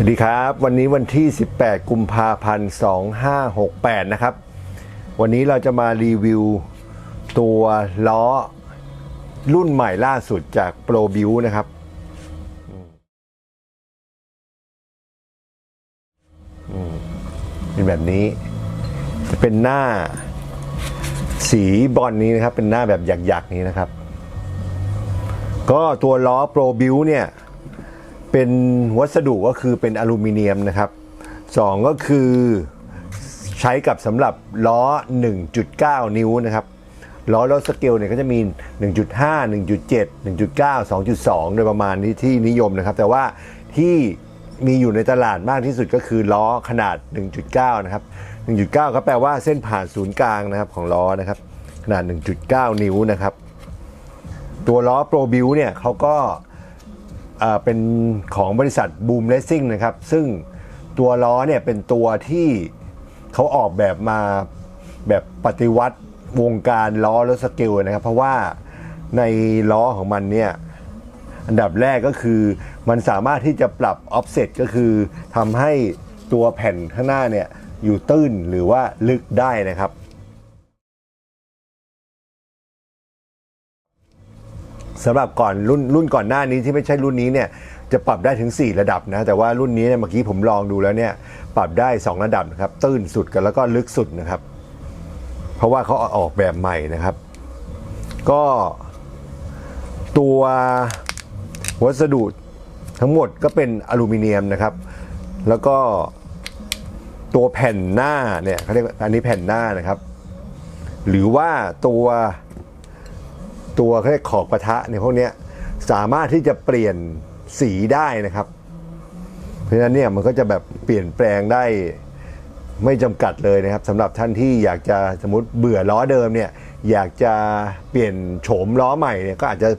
สวัสดีครับ วันนี้วันที่ 18 กุมภาพันธ์ 2568 นะครับ วันนี้เราจะมารีวิวตัวล้อรุ่นใหม่ล่าสุดจาก Pro b u i l นะครับ เป็นแบบนี้ จะเป็นหน้าสีบอลนี้นะครับ เป็นหน้าแบบหยักๆ นี้นะครับ ก็ตัวล้อ Pro b u i l เนี่ย เป็นวัสดุก็คือเป็นอลูมิเนียมนะครับสองก็คือใช้กับสำหรับล้อ 1.9 นิ้วนะครับล้อรถสเกลเนี่ยก็จะมี 1.5 1.7 1.9 2.2 โดยประมาณนี้ที่นิยมนะครับ แต่ว่าที่มีอยู่ในตลาดมากที่สุดก็คือล้อขนาด 1.9 นะครับ 1.9 ก็แปลว่าเส้นผ่านศูนย์กลางนะครับของล้อนะครับขนาด 1.9 นิ้วนะครับ ตัวล้อ Pro b u i l เนี่ยเขาก็ เป็นของบริษัท Boom Racing นะครับ ซึ่งตัวล้อเนี่ยเป็นตัวที่เขาออกแบบมาแบบปฏิวัติวงการล้อรถสเกลนะครับ เพราะว่าในล้อของมันเนี่ยอันดับแรกก็คือมันสามารถที่จะปรับ offset ก็คือทำให้ตัวแผ่นข้างหน้าเนี่ยอยู่ตื้นหรือว่าลึกได้นะครับ สำหรับก่อนรุ่นรุ่นก่อนหน้านี้ที่ไม่ใช่รุ่นนี้เนี่ยจะปรับได้ถึง 4 ระดับนะ แต่ว่ารุ่นนี้เนี่ยเมื่อกี้ผมลองดูแล้วเนี่ยปรับได้ 2 ระดับนะครับ ตื้นสุดกันแล้วก็ลึกสุดนะครับ เพราะว่าเขาออกแบบใหม่นะครับ ก็ตัววัสดุทั้งหมดก็เป็นอลูมิเนียมนะครับ แล้วก็ตัวแผ่นหน้าเนี่ยเขาเรียกว่าอันนี้แผ่นหน้านะครับ หรือว่าตัว ตัวเขาเรียกขอบปะทะเนี่ยพวกนี้สามารถที่จะเปลี่ยนสีได้นะครับ เพราะฉะนั้นเนี่ยมันก็จะแบบเปลี่ยนแปลงได้ไม่จำกัดเลยนะครับสำหรับท่านที่อยากจะสมมติเบื่อล้อเดิมเนี่ยอยากจะเปลี่ยนโฉมล้อใหม่เนี่ยก็อาจจะ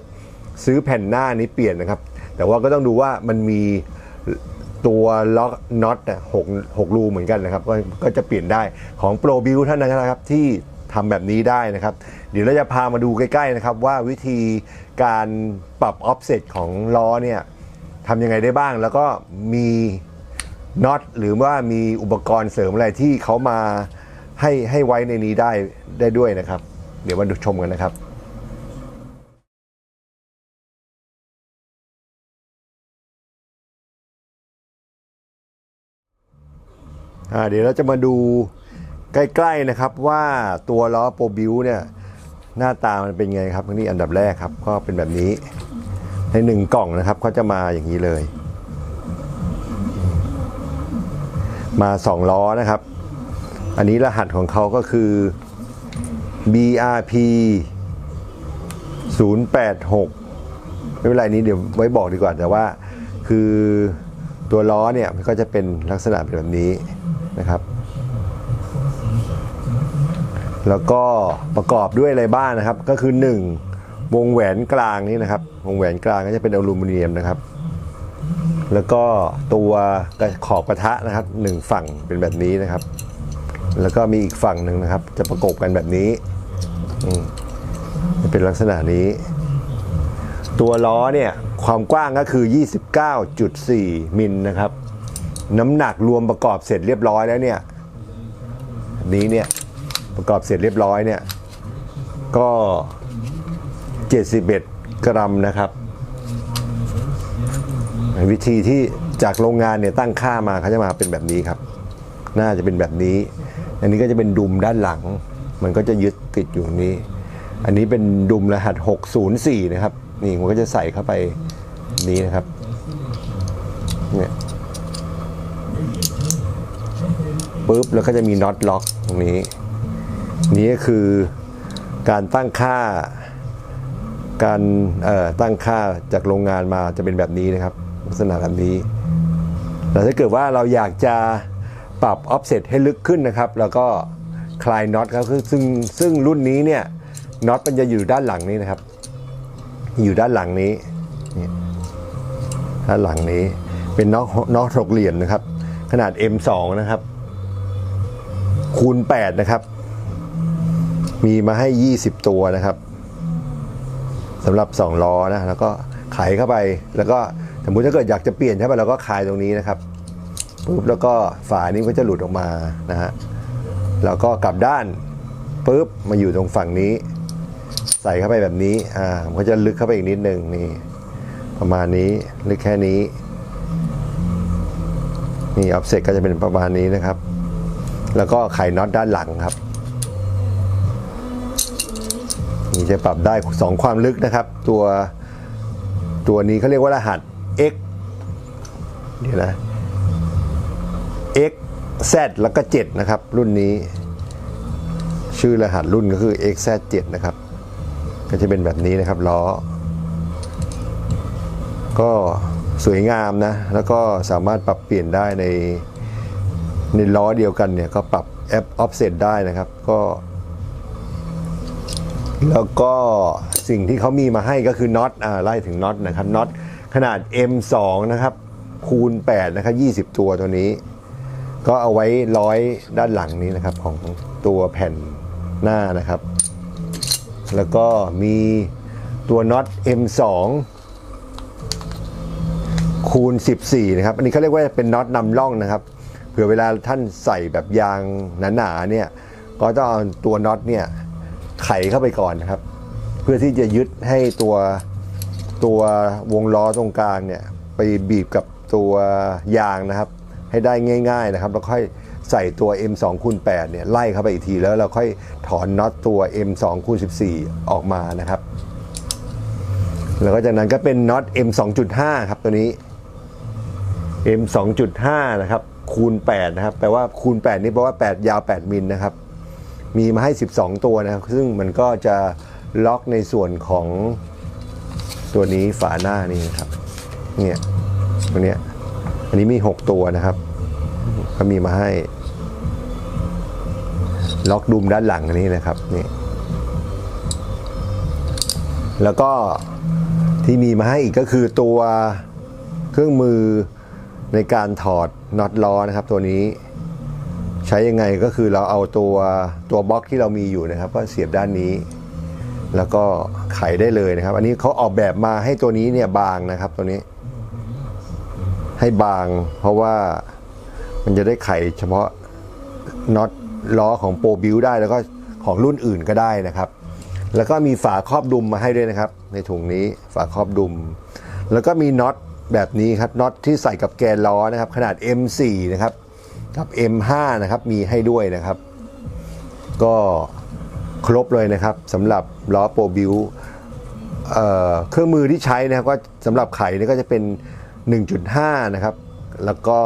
ซื้อแผ่นหน้านี้เปลี่ยนนะครับ แต่ว่าก็ต้องดูว่ามันมีตัวล็อกน็อตหกหกรูเหมือนกันนะครับ ก็ก็จะเปลี่ยนได้ของ Pro b u i l ท่านั้นนะครับที่ ทำแบบนี้ได้นะครับ เดี๋ยวเราจะพามาดูใกล้ๆนะครับ ว่าวิธีการปรับ offset ของล้อเนี่ยทำยังไงได้บ้าง แล้วก็มีน็อตหรือว่ามีอุปกรณ์เสริมอะไรที่เขามาให้ให้ไว้ในนี้ได้ได้ด้วยนะครับ เดี๋ยวมาดูชมกันนะครับเดี๋ยวเราจะมาดู ใกล้ๆนะครับว่าตัวล้อโปรบิวเนี่ยหน้าตามันเป็นไงครับนี่อันดับแรกครับ ก็เป็นแบบนี้ในหนึ่งกล่องนะครับก็จะมาอย่างนี้เลย มาสองล้อนะครับ อันนี้รหัสของเขาก็คือ BRP 086 ไม่เป็นไรนี้เดี๋ยวไว้บอกดีกว่าแต่ว่าคือตัวล้อเนี่ยมันก็จะเป็นลักษณะเป็นแบบนี้นะครับ แล้วก็ประกอบด้วยอะไรบ้างนะครับ ก็คือ 1 วงแหวนกลางนี้นะครับ วงแหวนกลางก็จะเป็นอลูมิเนียมนะครับ แล้วก็ตัวขอบกระทะนะครับหนึ่งฝั่งเป็นแบบนี้นะครับ แล้วก็มีอีกฝั่งหนึ่งนะครับ จะประกบกันแบบนี้จะเป็นลักษณะนี้ ตัวล้อเนี่ยความกว้างก็คือ 29.4 มิลนะครับ น้ำหนักรวมประกอบเสร็จเรียบร้อยแล้วเนี่ยนี้เนี่ย ประกอบเสร็จเรียบร้อยเนี่ย ก็ 71 กรัมนะครับ วิธีที่จากโรงงานเนี่ยตั้งค่ามาเขาจะมาเป็นแบบนี้ครับ น่าจะเป็นแบบนี้ อันนี้ก็จะเป็นดุมด้านหลัง มันก็จะยึดติดอยู่ตรงนี้ อันนี้เป็นดุมรหัส 604 นะครับ นี่มันก็จะใส่เข้าไปนี้นะครับเนี่ยปุ๊บแล้วก็จะมีน็อตล็อกตรงนี้ นี่ก็คือการตั้งค่าการตั้งค่าจากโรงงานมาจะเป็นแบบนี้นะครับ ลักษณะแบบนี้แต่ถ้าเกิดว่าเราอยากจะปรับ offset ให้ลึกขึ้นนะครับ แล้วก็คลายน็อตครับซึ่งซึ่งรุ่นนี้เนี่ยน็อตมันจะอยู่ด้านหลังนี้นะครับ อยู่ด้านหลังนี้ด้านหลังนี้เป็นน็อตน็อตหกเหลี่ยมนะครับ ขนาด M2 นะครับ คูณ 8 นะครับ มีมาให้ 20 ตัวนะครับสำหรับ 2 ล้อนะแล้วก็ไขเข้าไปแล้วก็สมมติถ้าเกิดอยากจะเปลี่ยนใช่ไหมเราก็คลายตรงนี้นะครับปุ๊บแล้วก็ฝานี้ก็จะหลุดออกมานะฮะแล้วก็กลับด้านปุ๊บมาอยู่ตรงฝั่งนี้ ใส่เข้าไปแบบนี้อ่ามันก็จะลึกเข้าไปอีกนิดนึงนี่ประมาณนี้ลึกแค่นี้นี่ออฟเซ็ตก็จะเป็นประมาณนี้นะครับ แล้วก็ไขน็อตด้านหลังครับ นี่จะปรับได้ 2 ความลึกนะครับ ตัวตัวนี้เขาเรียกว่ารหัส x เดี๋ยวนะ x z แล้วก็ 7 นะครับ รุ่นนี้ ชื่อรหัสรุ่นก็คือ x z 7นะครับ ก็จะเป็นแบบนี้นะครับล้อ ก็สวยงามนะ แล้วก็สามารถปรับเปลี่ยนได้ในในล้อเดียวกันเนี่ย ก็ปรับแอปออฟเซตได้นะครับ ก็ แล้วก็สิ่งที่เขามีมาให้ก็คือน็อตอ่าไล่ถึงน็อตนะครับน็อตขนาด M2 นะครับ คูณ 8 นะครับ 20 ตัวตัวนี้ ก็เอาไว้ร้อยด้านหลังนี้นะครับ ของตัวแผ่นหน้านะครับ แล้วก็มีตัวน็อต M2 คูณ 14 นะครับ อันนี้เขาเรียกว่าเป็นน็อตนำร่องนะครับ เผื่อเวลาท่านใส่แบบยางหนาๆเนี่ย ก็ต้องเอาตัวน็อตเนี่ย ไขเข้าไปก่อนนะครับ เพื่อที่จะยึดให้ตัวตัววงล้อตรงกลางเนี่ยไปบีบกับตัวยางนะครับ ให้ได้ง่าย ๆนะครับ แล้วค่อยใส่ตัว M2 คูณ8เนี่ยไล่เข้าไปอีกทีแล้วเราค่อยถอนน็อตตัว M2 คูณ14 ออกมานะครับ แล้วก็จากนั้นก็เป็นน็อต M 2.5 ครับตัวนี้ M 2.5 นะครับคูณ8นะครับแปลว่าคูณ8นี่แปลว่า 8 ยาว 8 มิลนะครับ มีมาให้ 12 ตัวนะครับ ซึ่งมันก็จะล็อกในส่วนของตัวนี้ฝาหน้านี่นะครับเนี่ยตัวเนี้ยอันนี้มี 6 ตัวนะครับ ก็มีมาให้ ล็อกดุมด้านหลังอันนี้นะครับนี่แล้วก็ที่มีมาให้อีกก็คือตัวเครื่องมือในการถอดน็อตล้อนะครับตัวนี้ ใช้ยังไงก็คือเราเอาตัวตัวบล็อกที่เรามีอยู่นะครับก็เสียบด้านนี้ แล้วก็ไขได้เลยนะครับ อันนี้เขาออกแบบมาให้ตัวนี้เนี่ยบางนะครับตัวนี้ ให้บาง เพราะว่ามันจะได้ไขเฉพาะน็อตล้อของโปรบิวได้แล้วก็ของรุ่นอื่นก็ได้นะครับ แล้วก็มีฝาครอบดุมมาให้ด้วยนะครับ ในถุงนี้ฝาครอบดุม แล้วก็มีน็อตแบบนี้ครับน็อตที่ใส่กับแกนล้อนะครับ ขนาด M4 นะครับ กับ M5 นะครับมีให้ด้วยนะครับ ก็ครบเลยนะครับสำหรับล้อโปรบิวเเครื่องมือที่ใช้นะครับก็สำหรับไขนี่ก็จะเป็น 1.5 นะครับ แล้วก็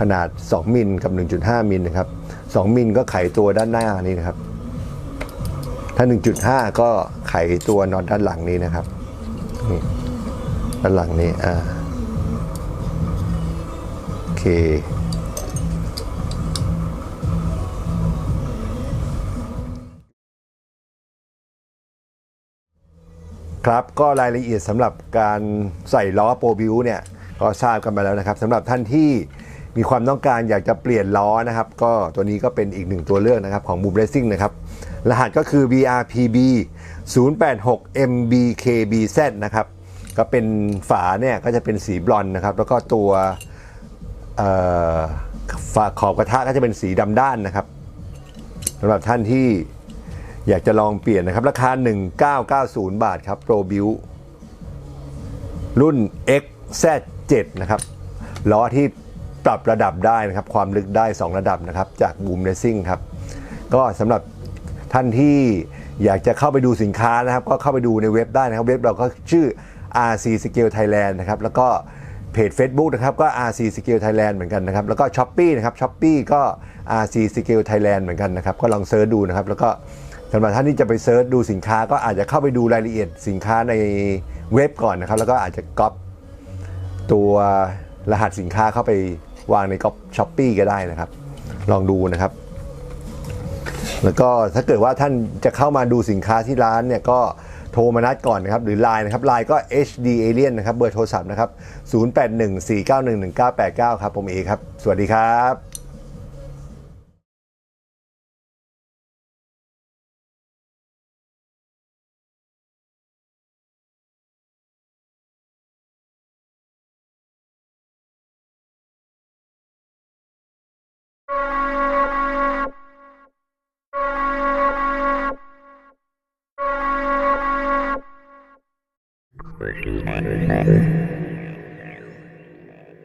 ขนาด 2 มิลกับ 1.5 มิลนะครับ 2 มิลก็ไขตัวด้านหน้านี่นะครับ ถ้า 1.5 ก็ไขตัวน็อตด้านหลังนี้นะครับนี่ด้านหลังนี้อ่าโอเค ครับก็รายละเอียดสำหรับการใส่ล้อโปรบิวเนี่ยก็ทราบกันไปแล้วนะครับสำหรับท่านที่มีความต้องการอยากจะเปลี่ยนล้อนะครับ ก็ตัวนี้ก็เป็นอีกหนึ่งตัวเลือกนะครับของ Boom Racing นะครับ รหัสก็คือ BRPB 086 MBKBZ นะครับ ก็เป็นฝาเนี่ยก็จะเป็นสีบลอนนะครับ แล้วก็ตัวฝาขอบกระทะก็จะเป็นสีดำด้านนะครับสำหรับท่านที่ อยากจะลองเปลี่ยนนะครับ ราคา 1990 บาทครับ Pro Build รุ่น XZ7 นะครับล้อที่ปรับระดับได้นะครับ ความลึกได้ 2 ระดับนะครับ จาก Boom Racing ครับ ก็สำหรับท่านที่อยากจะเข้าไปดูสินค้านะครับ ก็เข้าไปดูในเว็บได้นะครับ เว็บเราก็ชื่อ RC Scale Thailand นะครับ แล้วก็เพจ Facebook นะครับ ก็ RC Scale Thailand เหมือนกันนะครับ แล้วก็ s h อ p e e นะครับ s h อ p e e ก็ RC Scale Thailand เหมือนกันนะครับ ก็ลองเซิร์ชดูนะครับ แล้วก็ สำหรับท่านที่จะไปเซิร์ชดูสินค้าก็อาจจะเข้าไปดูรายละเอียดสินค้าในเว็บก่อนนะครับ แล้วก็อาจจะก๊อปตัวรหัสสินค้าเข้าไปวางในก๊อปช้อปปีก็ได้นะครับ ลองดูนะครับ แล้วก็ถ้าเกิดว่าท่านจะเข้ามาดูสินค้าที่ร้านเนี่ยก็โทรมานัดก่อนนะครับ หรือ Line นะครับ Line ก็ HD Alien นะครับ เบอร์โทรศัพท์นะครับ 0814911989 ครับ ผมเอครับ สวัสดีครับ you.